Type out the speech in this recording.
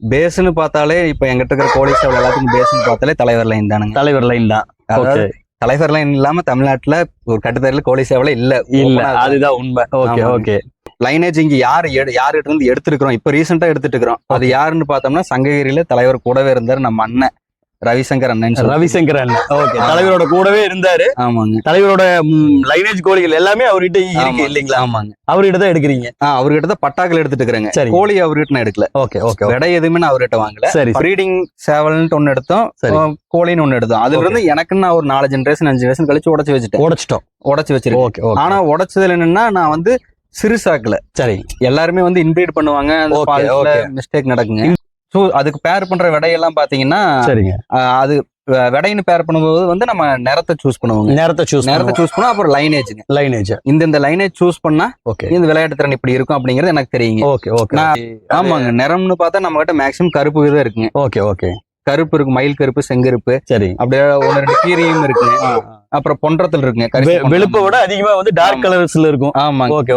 பேஸ்னு பார்த்தாலே இப்ப எங்கிட்ட இருக்கிற சேவல் எல்லாத்துக்கும் பேஸ்னு பார்த்தாலே தலைவர் லைன் தானுங்க. தலைவர் லைன் தான். அதாவது தலைவர் லைன் இல்லாம தமிழ்நாட்டுல ஒரு கட்டுத்தரையில கோழி சேவலே இல்ல. இல்ல அதுதான் உண்மை. ஓகே. ஓகே லைனேஜ் இங்க யாரு யாருகிட்ட இருந்து எடுத்திருக்கிறோம்? இப்ப ரீசெண்டா எடுத்துட்டு இருக்கிறோம். அது யாருன்னு பார்த்தோம்னா சங்ககிரியில தலைவர் கூடவே இருந்தாரு நம்ம அண்ணன். ரவிசங்கர் அண்ணன். ரவிசங்கர் அண்ணன். ஓகே. தலைவரோட கூடவே இருந்தாரு. ஆமாங்க. தலைவரோட லைனேஜ் கோழிகள் எல்லாமே அவர்கிட்ட இருக்கு. இல்லைங்களா? ஆமாங்க. அவர்கிட்ட தான் எடுக்கிறீங்க? அவர்கிட்ட தான் பட்டாக்கள் எடுத்துட்டு இருக்கிறேங்க சரி. கோழி அவர்கிட்ட நான் எடுக்கல. ஓகே ஓகே விடை எதுவுமே நான் அவர்கிட்ட வாங்கல. சரி. ப்ரீடிங் சேவல்ன்ட்டு ஒன்னு எடுத்தோம். சரி. கோழின்னு ஒன்னு எடுத்தோம். அதுல இருந்து எனக்கு நான் ஒரு நாலு ஜென்ரேஷன் அஞ்சு ஜெனரேஷன் கழிச்சு உடச்சு வச்சுட்டேன். உடைச்சிட்டோம். உடச்சு வச்சிருக்கேன். ஓகே ஆனா உடைச்சதுல என்னன்னா நான் வந்து சிறு சாக்குல சரி. எல்லாருமே வந்து இன்பிரீட் பண்ணுவாங்க. மிஸ்டேக் நடக்குங்க. ஸோ அதுக்கு பேர் பண்ற விடையெல்லாம் பாத்தீங்கன்னா சரிங்க. அது விடைன்னு பேர் பண்ணும்போது வந்து நம்ம நிறத்தை சூஸ் பண்ணுவோங்க. நேரத்தை சூஸ் நேரத்தை சூஸ் பண்ணா அப்புறம் லைனேஜுங்க லைனேஜ் இந்த இந்த லைனேஜ் சூஸ் பண்ணா ஓகே இந்த விளையாட்டு திறன் இப்படி இருக்கும் அப்படிங்கிறது எனக்கு தெரியுங்க. ஓகே ஓகே ஆமாங்க. நிறம்னு பார்த்தா நம்ம கிட்ட மேக்ஸிமம் கருப்பு தான் இருக்குங்க. ஓகே ஓகே கருப்பு இருக்கு மயில் கருப்பு செங்கருப்பு. சரி. அப்படியே ஒன்று ரெண்டு கீரியும் இருக்கு அப்புறம் பொன்றத்தில் இருக்குங்க. வெளுப்பை விட அதிகமா வந்து டார்க். கலர்ஸ்ல இருக்கும். ஆமாங்க. ஓகே